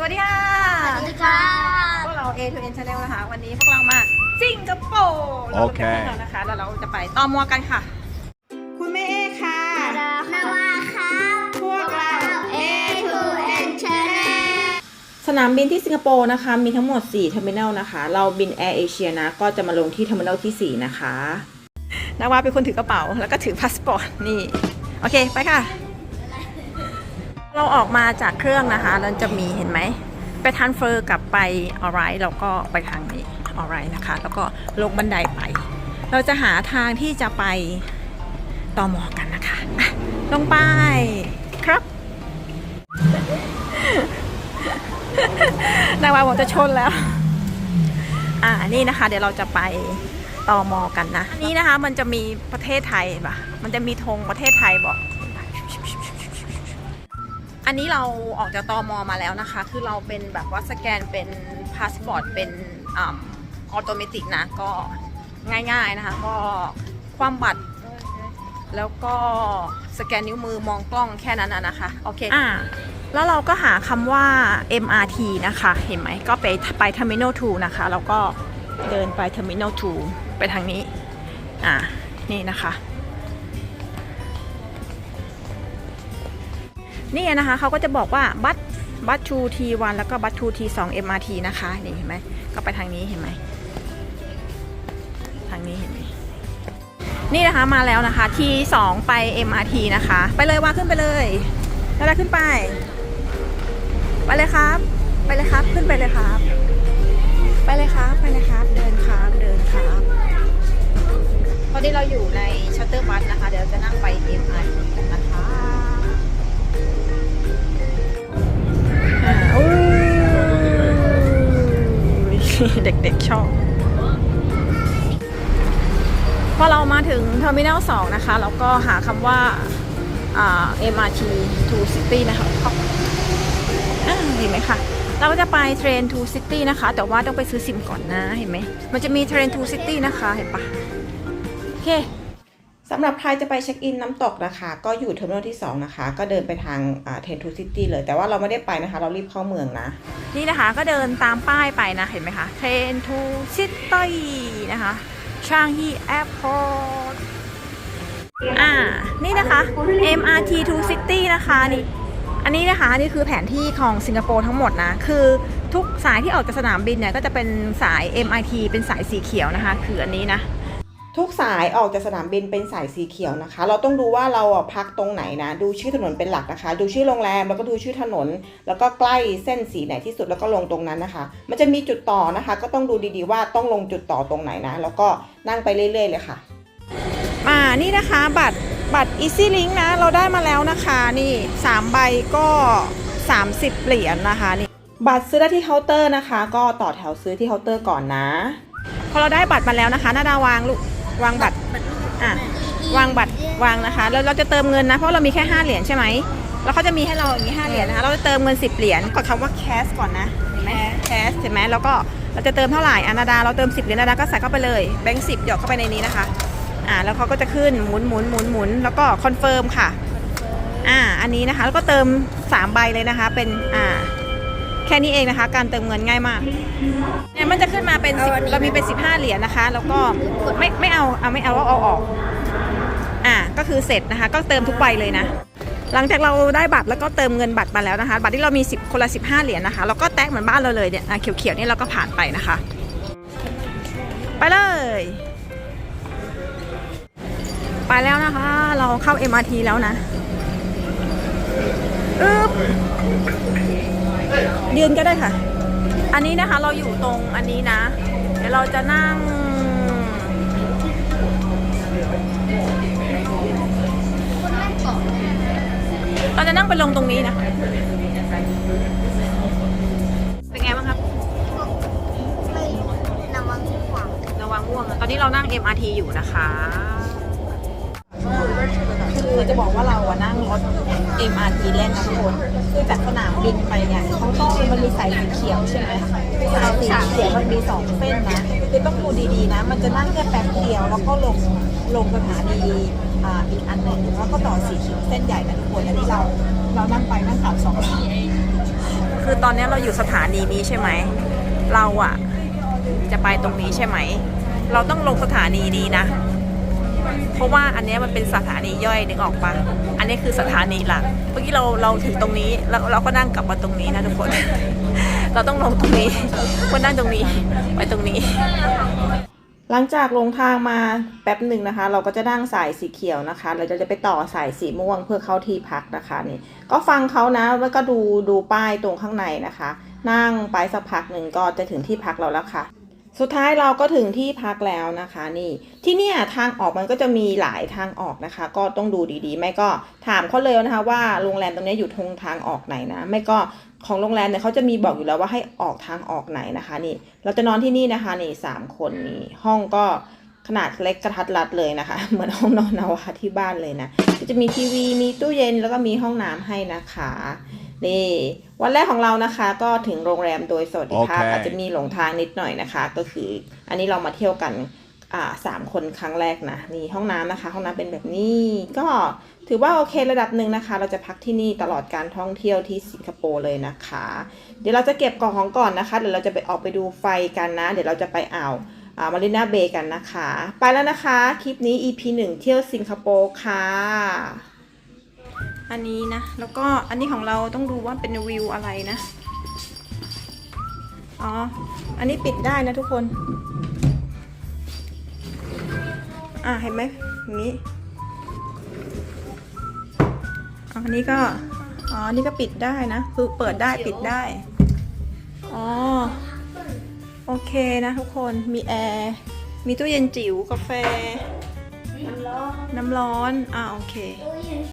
สวัสดีค่ะ สวัสดีค่ะ พวกเรา A to N Channel นะคะ วันนี้พวกเรามาสิงคโปร์เราโอเคจะไปที่ยวนะคะแล้วเราจะไปตอมัวกันค่ะ คุณแม่เอค่ะ นาวาครับพวกเรา A to N Channel สนามบินที่สิงคโปร์นะคะ มีทั้งหมด 4 เทอร์มินอลนะคะ เราบินแอร์เอเชียนะ ก็จะมาลงที่เทอร์มินอลที่ 4 นะคะนาวาเป็นคนถือกระเป๋า แล้วก็ถือพาสปอร์ต นี่ โอเค ไปค่ะ เราออกมาจากเครื่องนะคะ เราจะมีเห็นไหม ไปทันเฟอร์กลับไปออไรเราก็ไปทางนี้ออไรนะคะ แล้วก็ลงบันไดไป เราจะหาทางที่จะไปต่อมอกันนะคะะลงไปครับนาวาบอกจะชนแล้ว อ่า นี่นะคะ เดี๋ยวเราจะไปต่อมอกันนะ อันนี้นะคะ มันจะมีประเทศไทยปะมันจะมีธงประเทศไทยบอก อันนี้เราออกจากตอมอมาแล้วนะคะ คือเราเป็นแบบว่าสแกนเป็นพาสปอร์ตเป็นออโตเมติกนะ ก็ง่ายๆนะคะ ก็ความบัตรแล้วก็สแกนนิ้วมือมองกล้องแค่นั้นนะคะ โอเคอ่าแล้วเราก็หาคำว่า MRT นะคะ เห็นไหม ก็ไปไป Terminal 2 นะคะ แล้วก็เดินไป Terminal 2 ไปทางนี้ อ่า นี่นะคะ นี่นะคะเขาก็จะบอกว่าบัตบัตทูทีวันแล้วก็บัตทูทีสอง MRT นะคะนี่เห็นไหมก็ไปทางนี้เห็นไหมทางนี้เห็นไหมนี่นะคะมาแล้วนะคะทีสองไป MRT นะคะ ไปเลยว่าขึ้นไปเลยแล้วขึ้นไป ไปเลยครับ ไปเลยครับขึ้นไปเลยครับ ไปเลยครับไปเลยครับ เดินครับเดินครับตอนนี้เราอยู่ในชัตเตอร์บัสนะคะ เดี๋ยวจะนั่งไป MRT กันนะคะ เทอร์มินอล2นะคะ แล้วก็หาคำว่าอ่า MRT to City นะคะอ่าเห็นไหมคะเราก็จะไปเทรน to City นะคะ แต่ว่าต้องไปซื้อซิมก่อนนะเห็นไหม มันจะมีเทรน to City นะคะเห็นปะโอเคสำหรับใครจะไปเช็คอินน้ำตกนะคะ ก็อยู่เทอร์มินอลที่ 2 นะคะ ก็เดินไปทางเทนทูซิตี้เลย แต่ว่าเราไม่ได้ไปนะคะ เรารีบเข้าเมืองนะ นี่นะคะก็เดินตามป้ายไปนะ เห็นไหมคะเทรน to City นะคะ ชางฮีแอร์พอร์ตอ่า นี่นะคะ MRT to City นะคะนี่ อันนี้นะคะนี่คือแผนที่ของสิงคโปร์ทั้งหมดนะ คือทุกสายที่ออกจากสนามบินเนี่ยก็จะเป็นสาย MRT เป็นสายสีเขียวนะคะ คืออันนี้นะ ทุกสายออกจากสนามบินเป็นสายสีเขียวนะคะ เราต้องดูว่าเราอะพักตรงไหนนะ ดูชื่อถนนเป็นหลักนะคะ ดูชื่อโรงแรมแล้วก็ดูชื่อถนน แล้วก็ใกล้เส้นสีไหนที่สุดแล้วก็ลงตรงนั้นนะคะ มันจะมีจุดต่อนะคะ ก็ต้องดูดีๆว่าต้องลงจุดต่อตรงไหนนะ แล้วก็นั่งไปเรื่อย ๆ เลยค่ะ อ่านี่นะคะบัตรบัตร Easy Link นะ เราได้มาแล้วนะคะนี่3ใบก็ 30 เหรียญนะคะนี่บัตรซื้อได้ที่เคาน์เตอร์นะคะ ก็ต่อแถวซื้อที่เคาน์เตอร์ก่อนนะพอเราได้บัตรมาแล้วนะคะนาดาวางลูก วางบัตรอะวางบัตรวางนะคะแล้วเราจะเติมเงินนะเพราะเรามีแค่ 5 เหรียญใช่ไหมแล้วเขาจะมีให้เราอย่างนี้5เหรียญนะคะเราจะเติมเงิน 10 เหรียญกดคำว่า cash ก่อนนะเห็นไหม cash เห็นไหมแล้วก็เราจะเติมเท่าไหร่อนาดาเราเติม 10 เหรียญอนาดาก็ใส่เข้าไปเลยแบงค์สิบหยอดเข้าไปในนี้นะคะอ่าแล้วเขาก็จะขึ้นหมุนหมุนหมุนหมุนแล้วก็คอนเฟิร์มค่ะอ่าอันนี้นะคะแล้วก็เติม3ใบเลยนะคะเป็นอ่า แค่นี้เองนะคะ การเติมเงินง่ายมากเนี่ยมันจะขึ้นมาเป็นสิบเรามีเป็น 15 เหรียญนะคะ แล้วก็ไม่ไม่เอาเอาไม่เอาเอาเอาออกอ่าก็คือเสร็จนะคะ ก็เติมทุกใบเลยนะ หลังจากเราได้บัตรแล้วก็เติมเงินบัตรมาแล้วนะคะ บัตรที่เรามี 10 คนละ 15 เหรียญนะคะเราก็แตกเหมือนบ้านเราเลยเนี่ยอะเขียวๆนี่เราก็ผ่านไปนะคะ ไปเลยไปแล้วนะคะ เราเข้า MRT แล้วนะ อึ๊บ ยืนก็ได้ค่ะ อันนี้นะคะเราอยู่ตรงอันนี้นะ เดี๋ยวเราจะนั่ง เราจะนั่งไปลงตรงนี้นะ เป็นไงบ้างครับไม่นาวาขวงระวังง่วงนะตอนนี้เรานั่ง MRT อยู่นะคะคือจะบอกว่าเราอะนั่งรถ MRT เล่นนะทุกคน คือจากสนามบินไปเนี่ยเขาต้องมันมีสายสีเขียวใช่ไหมสายสีเขียวมันมีสองเส้นนะคือต้องดูดีๆนะ มันจะนั่งแค่แป๊บเดียวแล้วก็ลงลงสถานีอ่าอีกอันหนึ่งแล้วก็ต่อสีเขียวเส้นใหญ่นทุกคนอันนี้เราเรานั่งไปนั่งกลับสองคือตอนนี้เราอยู่สถานีนี้ใช่ไหมเราอะจะไปตรงนี้ใช่ไหม เราต้องลงสถานีนี้นะ เพราะว่าอันนี้มันเป็นสถานีย่อยนึกออกปะอันนี้คือสถานีหลัก เมื่อกี้เราเราถึงตรงนี้แล้วเราก็นั่งกลับมาตรงนี้นะทุกคน เราต้องลงตรงนี้คนนั่งตรงนี้ไปตรงนี้ หลังจากลงทางมาแป๊บหนึ่งนะคะ เราก็จะนั่งสายสีเขียวนะคะเราจะไปต่อสายสีม่วงเพื่อเข้าที่พักนะคะนี่ ก็ฟังเขานะแล้วก็ดูดูป้ายตรงข้างในนะคะ นั่งไปสักพักหนึ่งก็จะถึงที่พักเราแล้วค่ะ สุดท้ายเราก็ถึงที่พักแล้วนะคะนี่ที่เนี่ยทางออกมันก็จะมีหลายทางออกนะคะ ก็ต้องดูดีๆ ไม่ก็ถามเขาเลยนะคะว่าโรงแรมตรงนี้อยู่ทงทางออกไหนนะ ไม่ก็ของโรงแรมเนี่ยเขาจะมีบอกอยู่แล้วว่าให้ออกทางออกไหนนะคะนี่ เราจะนอนที่นี่นะคะนี่สามคนนี่ห้องก็ขนาดเล็กกระทัดรัดเลยนะคะ เหมือนห้องนอนนาวาที่บ้านเลยนะก็จะมีทีวีมีตู้เย็นแล้วก็มีห้องน้ำให้นะคะ นี่วันแรกของเรานะคะ ก็ถึงโรงแรมโดยสวัสดิภาพโอเคอาจจะมีหลงทางนิดหน่อยนะคะ ก็คือ อันนี้เรามาเที่ยวกันอ่าสามคนครั้งแรกนะนี่ห้องน้ำนะคะ ห้องน้ำเป็นแบบนี้ ก็ถือว่าโอเคระดับหนึ่งนะคะ เราจะพักที่นี่ตลอดการท่องเที่ยวที่สิงคโปร์เลยนะคะ เดี๋ยวเราจะเก็บกล่องของก่อนนะคะ เดี๋ยวเราจะไปออกไปดูไฟกันนะ เดี๋ยวเราจะไปอ่าวอ่ามารีนาเบย์กันนะคะ ไปแล้วนะคะ คลิปนี้ EP 1 เที่ยวสิงคโปร์ค่ะ อันนี้นะ แล้วก็อันนี้ของเราต้องดูว่าเป็นวิวอะไรนะ อ๋อ อันนี้ปิดได้นะทุกคน อะเห็นไหมอย่างนี้อ๋ออันนี้ก็ อ๋ออันนี้ก็ปิดได้นะ คือเปิดได้ปิดได้ อ๋อ โอเคนะทุกคน มีแอร์ มีตู้เย็นจิ๋วกาแฟ น้ำร้อน อ่าโอเค